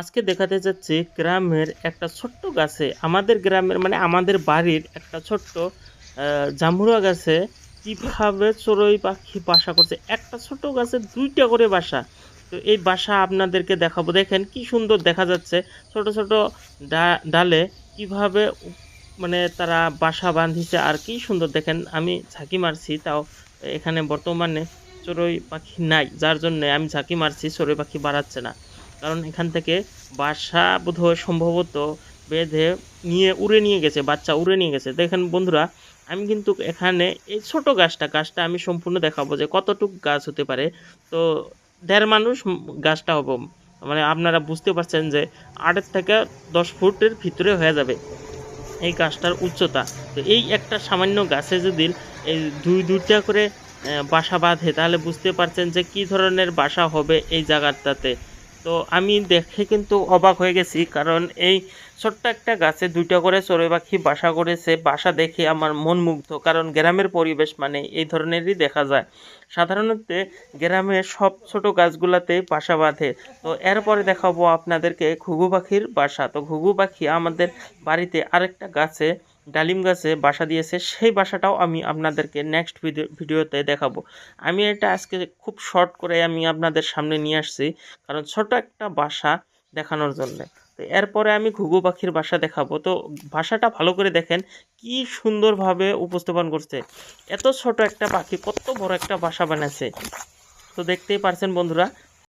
আজকে দেখাতে যাচ্ছে গ্রামের একটা ছোট্ট গাছে। আমাদের গ্রামের মানে আমাদের বাড়ির একটা ছোট্ট জামুরা গাছে কীভাবে চড়ুই পাখি বাসা করছে। একটা ছোট গাছে দুইটা করে বাসা। তো এই বাসা আপনাদেরকে দেখাবো। দেখেন কি সুন্দর দেখা যাচ্ছে। ছোট ছোট ডালে কীভাবে মানে তারা বাসা বাঁধিছে আর কি সুন্দর। দেখেন আমি ঝাঁকি মারছি, তাও এখানে বর্তমানে চড়ুই পাখি নাই। যার জন্য আমি ঝাঁকি মারছি, চড়ুই পাখি বাড়াচ্ছে না। কারণ এখান থেকে বাসা বোধহয় সম্ভবত বেঁধে নিয়ে উড়ে নিয়ে গেছে, বাচ্চা উড়ে নিয়ে গেছে। দেখেন বন্ধুরা, আমি কিন্তু এখানে এই ছোট গাছটা গাছটা আমি সম্পূর্ণ দেখাবো যে কতটুক গাছ হতে পারে। তো দেড় মানুষ গাছটা হব। মানে আপনারা বুঝতে পারছেন যে আটের থেকে দশ ফুটের ভিতরে হয়ে যাবে এই গাছটার উচ্চতা। তো এই একটা সামান্য গাছে যদি এই দুই দুইটা করে বাসা বাঁধে, তাহলে বুঝতে পারছেন যে কি ধরনের বাসা হবে এই জায়গাটাতে। তো আমি দেখে কিন্তু অবাক হয়ে গেছি, কারণ এই ছোট্ট একটা গাছে দুইটা করে চড়ুই পাখি বাসা করেছে, বাসা দেখে আমার মন মুগ্ধ, কারণ গ্রামের পরিবেশ মানে এই ধরনেরই দেখা যায়। সাধারণত গ্রামে সব ছোট গাছগুলাতেই বাসা বাঁধে। তো এরপরে দেখাবো আপনাদেরকে ঘুঘু পাখির বাসা। তো ঘুঘু পাখি আমাদের বাড়িতে আরেকটা গাছে ডালিম গাছে বাসা দিয়েছে, সেই বাসাটাও আমি আপনাদেরকে নেক্সট ভিডিও ভিডিওতে দেখাবো। আমি এটা আজকে খুব শর্ট করে আমি আপনাদের সামনে নিয়ে আসছি, কারণ ছোট একটা বাসা দেখানোর জন্য। তো এরপরে আমি ঘুঘু পাখির বাসা দেখাবো। তো বাসাটা ভালো করে দেখেন, কি সুন্দরভাবে উপস্থাপন করছে। এত ছোট একটা পাখি, কত বড় একটা বাসা বানাচ্ছে তো দেখতেই পারছেন বন্ধুরা